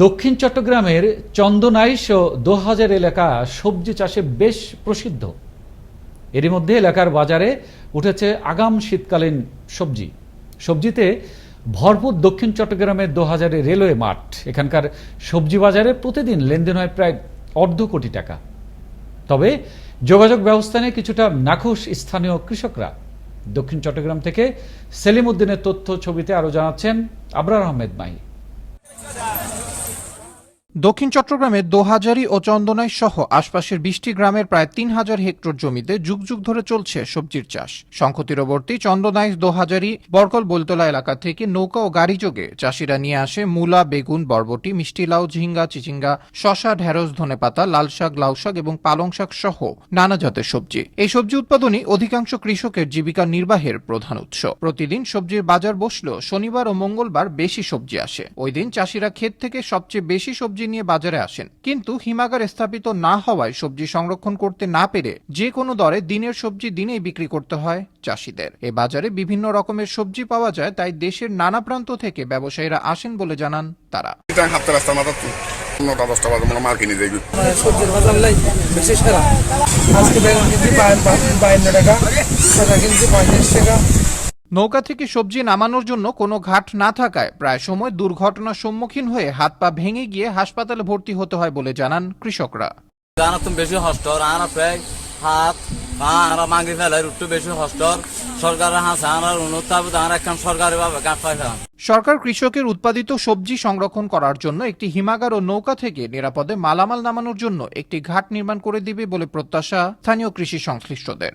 দক্ষিণ চট্টগ্রামের চন্দনাইশ ও দোহাজার এলাকা সবজি চাষে বেশ প্রসিদ্ধ। এরই মধ্যে এলাকার বাজারে উঠেছে আগাম শীতকালীন সবজি। সবজিতে ভরপুর দক্ষিণ চট্টগ্রামের দোহাজারে রেলওয়ে মাঠ। এখানকার সবজি বাজারে প্রতিদিন লেনদেন হয় প্রায় অর্ধ কোটি টাকা। তবে যোগাযোগ ব্যবস্থা নিয়ে কিছুটা নাখুশ স্থানীয় কৃষকরা। দক্ষিণ চট্টগ্রাম থেকে সেলিম উদ্দিনের তথ্য ছবিতে আরও জানাচ্ছেন আবরার আহমেদ মাহি। দক্ষিণ চট্টগ্রামের দোহাজারি ও চন্দনাই সহ আশপাশের বিশটি গ্রামের প্রায় তিন হাজার হেক্টর জমিতে যুগ যুগ ধরে চলছে সবজির চাষ। শঙ্খ চন্দনাই, দোহাজারি, বরকল বলতলা এলাকা থেকে নৌকা ও গাড়ি যোগে চাষিরা নিয়ে আসে মূলা, বেগুন, বরবটি, মিষ্টি লাউ, ঝিঙ্গা, চিচিঙ্গা শশা ঢেঁড়স, ধনেপাতা, লাল শাক, লাউ শাক এবং পালং শাক সহ নানা জাতের সবজি। এই সবজি উৎপাদনই অধিকাংশ কৃষকের জীবিকা নির্বাহের প্রধান উৎস। প্রতিদিন সবজির বাজার বসলেও শনিবার ও মঙ্গলবার বেশি সবজি আসে। ওই দিন চাষিরা ক্ষেত থেকে সবচেয়ে বেশি সবজি নিয়ে বাজারে আসেন। কিন্তু হিমাগার স্থাপিত না হওয়ায় সবজি সংরক্ষণ করতে না পেরে যে কোনো দরে দিনের সবজি দিনেই বিক্রি করতে হয় চাষিদের। এ বাজারে বিভিন্ন রকমের সবজি পাওয়া যায় তাই দেশের নানা প্রান্ত থেকে ব্যবসায়ীরা আসেন বলে জানান তারা। এটা হাফতে রাস্তার মাথা নটা দশটা বাজে মাল কিনে যাই সবজির বাজার লাই বেশি সেরা। আজকে বেগুন কিনছি বায়ান্ন টাকা শসা কিনছি পঁয়ত্রিশ টাকা। নৌকা থেকে সবজি নামানোর জন্য কোনো ঘাট না থাকায় প্রায় সময় দুর্ঘটনার সম্মুখীন হয়ে হাত পা ভেঙে গিয়ে হাসপাতালে ভর্তি হতে হয় বলে জানান কৃষকরা। বেশি প্রায় হাত মাঙ্গি একটু বেশি হস্টর হাসে আনার অনুতাপ ভাবে সরকার কৃষকের উৎপাদিত সবজি সংরক্ষণ করার জন্য একটি হিমাগার ও নৌকা থেকে নিরাপদে মালামাল নামানোর জন্য একটি ঘাট নির্মাণ করে দিবে বলে প্রত্যাশা স্থানীয় কৃষি সংশ্লিষ্টদের।